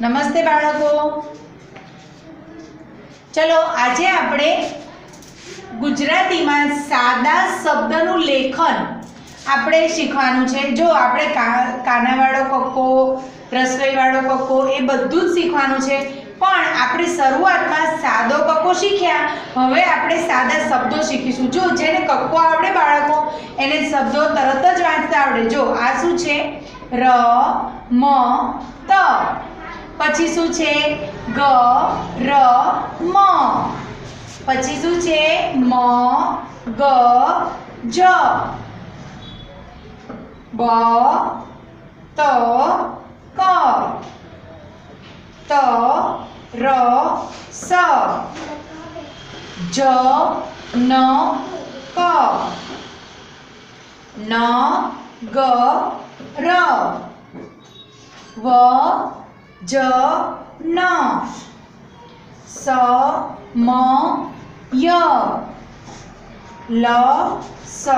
નમસ્તે બાળકો. ચલો, આજે આપણે ગુજરાતીમાં સાદા શબ્દનું લેખન આપણે શીખવાનું છે. જો આપણે કાનાવાળો કક્કો રસોઈવાળો કક્કો, એ બધું જ શીખવાનું છે. પણ આપણે શરૂઆતમાં સાદો કક્કો શીખ્યા. હવે આપણે સાદા શબ્દો શીખીશું. જો જેને કક્કો આવડે બાળકો, એને શબ્દો તરત જ વાંચતા આવડે. જો આ શું છે? ર, મ, ત. પછી શું છે? ગ, ર, મ. પછી શું છે? મ, ગ, જ. બ, ત, ક. ત, ર, સ. જ, ન, ક. ન, ગ, ર. વ જ, ન. સ, મ, ય. લ, સ,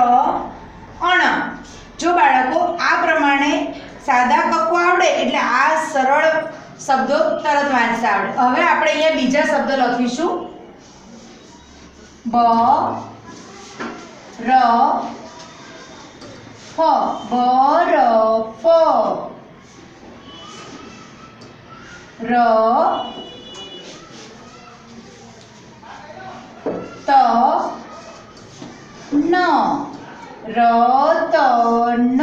અણ. જો બાળકો આ પ્રમાણે સાદા કક્કો આવડે, એટલે આ સરળ શબ્દો તરત વાંચતા આવડે. હવે આપણે અહીંયા બીજા શબ્દો લખીશું. બ, ર, ફ. બ, ર, ફ. ર ત ન ર ત ન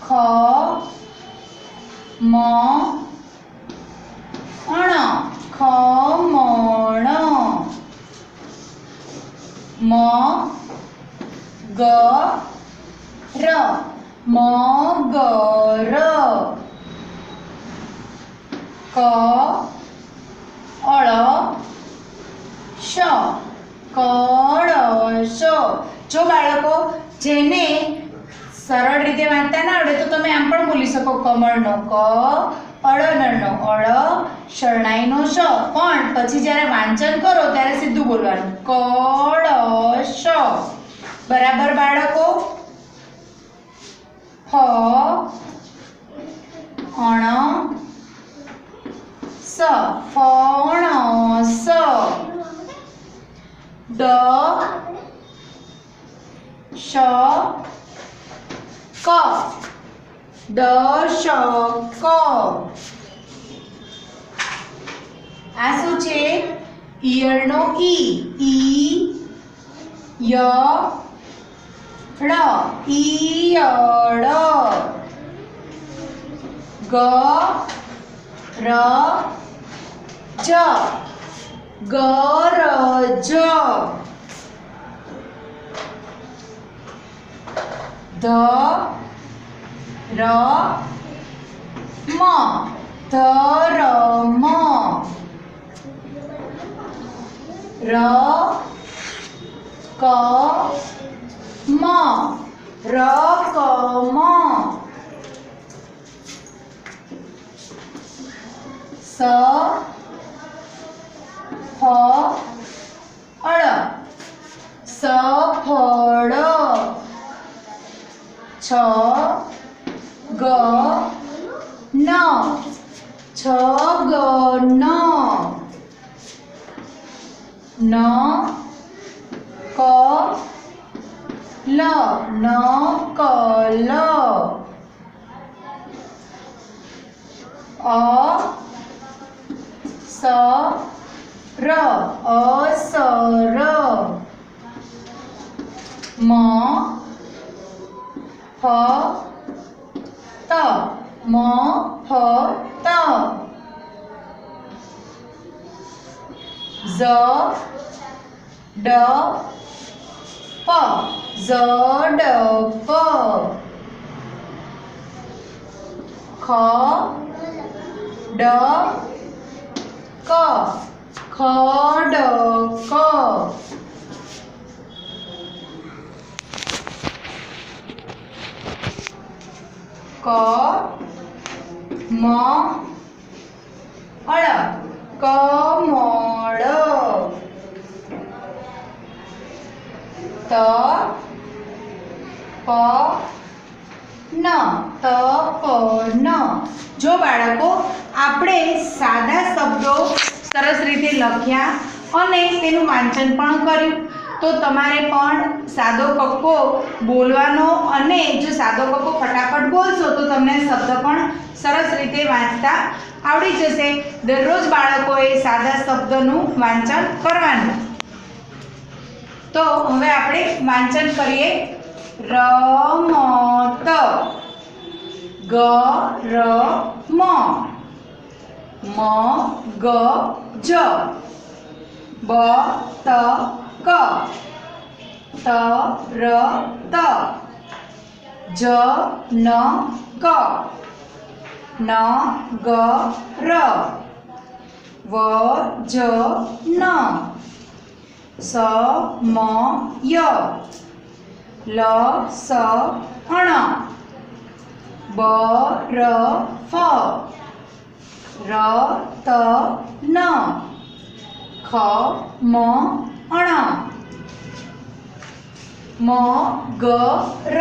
ખ મ અણ ખમણ મ ગ ર મગર ક, અળ, શ, કળશ. જો બાળકો, જેને સરળ રીતે વાંચતા ના આવડે, તો તમે આમ પણ બોલી શકો, કમળનો ક, અળનળનો અળ, શરણાઈનો શ. પણ પછી જ્યારે વાંચન કરો, ત્યારે સીધું બોલવાનું. કળશ. બરાબર, બાળકો? ફ અણ સ ફણસ ડ, શ. ક. ડ, શ, ક. આ શું છે? ઈયળનો ઈ ઈ, ય, ળ, ઈયળ. ગ, ર જ ગરજ. ધ ર મ. ધરમ. ર ક મ. રકમ. સ અળ સફળ. છ ગ ન. છ ગ ન. ન ક લ. ન ક લ. અ સ ર અસર મ ફ ત મ ફ ત ઝ ડ પ ઝ ડ પ ખ ડ ક ખડક ક મ અળ કમળ ત પ ન ત પ ન જો બાળકો, આપણે સાદા શબ્દો સરસ રીતે લખ્યા અને તેનું વાંચન પણ કર્યું. તો તમારે પણ સાદો કક્કો બોલવાનો અને જો સાદો કક્કો ફટાફટ બોલશો તો તમને શબ્દ પણ સરસ રીતે વાંચતા આવડી જશે. દરરોજ બાળકોએ સાદા શબ્દનું વાંચન કરવાનું. તો હવે આપણે વાંચન કરીએ. રમત. ગ ર મ મ ગ જ બ ત ક ત ર ત જ ન ક ન ગ ર વ જ ન સ મ ય લ સ અણ બ ર ફ ર, ત ન ખ, મ અણ મ, ગ, ર.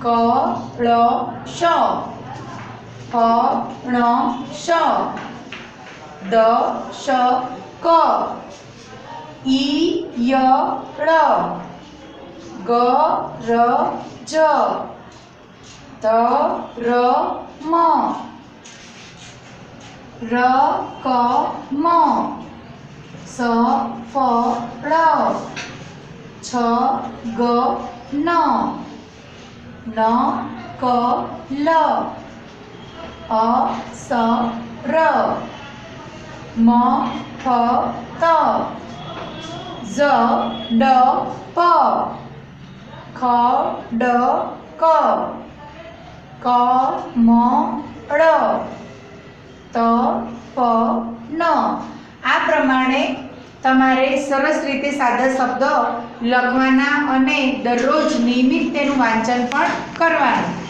ક, ળ, શ. ફ ણ, શ. દ, શ, ક. ઈ, ય, ળ. ગ, ર, જ. ત, ર, મ. ર ક મ સ ફ ળ છ ગ ન ન ક લ અ સ ર મ ફ ત ઝ ડ પ ખ ડ ક ક મ ળ ત પ ન આ પ્રમાણે તમારે સરસ રીતે સાદા શબ્દો લખવાના અને દરરોજ નિયમિત તેનું વાંચન પણ કરવાનું.